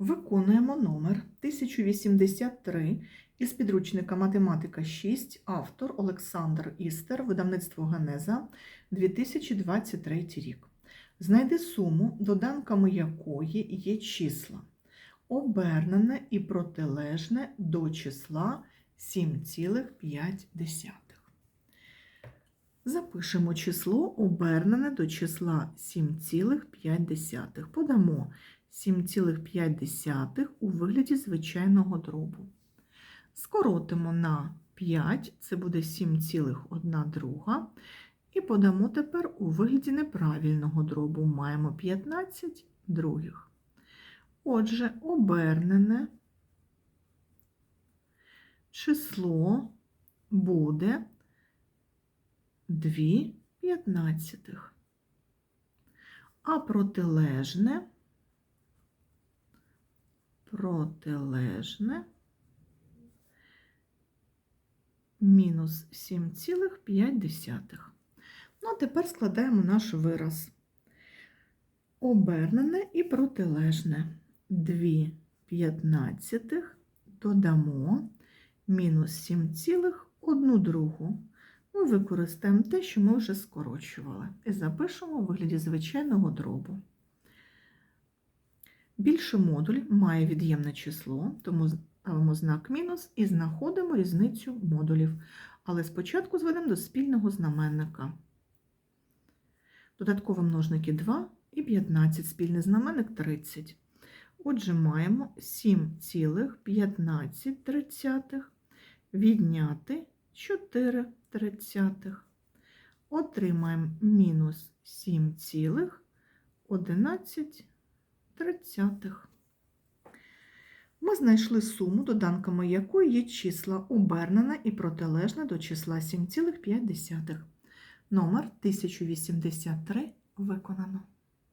Виконуємо номер 1083 із підручника Математика 6, автор Олександр Істер, видавництво Генеза, 2023 рік. Знайди суму, доданками якої є числа, обернене і протилежне до числа 7,5. Запишемо число, обернене до числа 7,5. Подамо 7,5 у вигляді звичайного дробу. Скоротимо на 5, це буде 7,1 друга. І подамо тепер у вигляді неправильного дробу. Маємо 15 других. Отже, обернене число буде 2 п'ятнадцятих. А протилежне протилежне мінус 7,5. Ну, а тепер складаємо наш вираз. Обернене і протилежне. 2 п'ятнадцятих додамо мінус 7,1 другу. Ми використаємо те, що ми вже скорочували, і запишемо у вигляді звичайного дробу. Більший модуль має від'ємне число, тому ставимо знак мінус і знаходимо різницю модулів. Але спочатку зведемо до спільного знаменника. Додаткові множники 2 і 15, спільний знаменник 30. Отже, маємо 7,15 відняти 4 тридцятих. Отримаємо мінус 7,11 тридцятих. Ми знайшли суму, доданками якої є числа обернена і протилежна до числа 7,5. Номер 1083 виконано.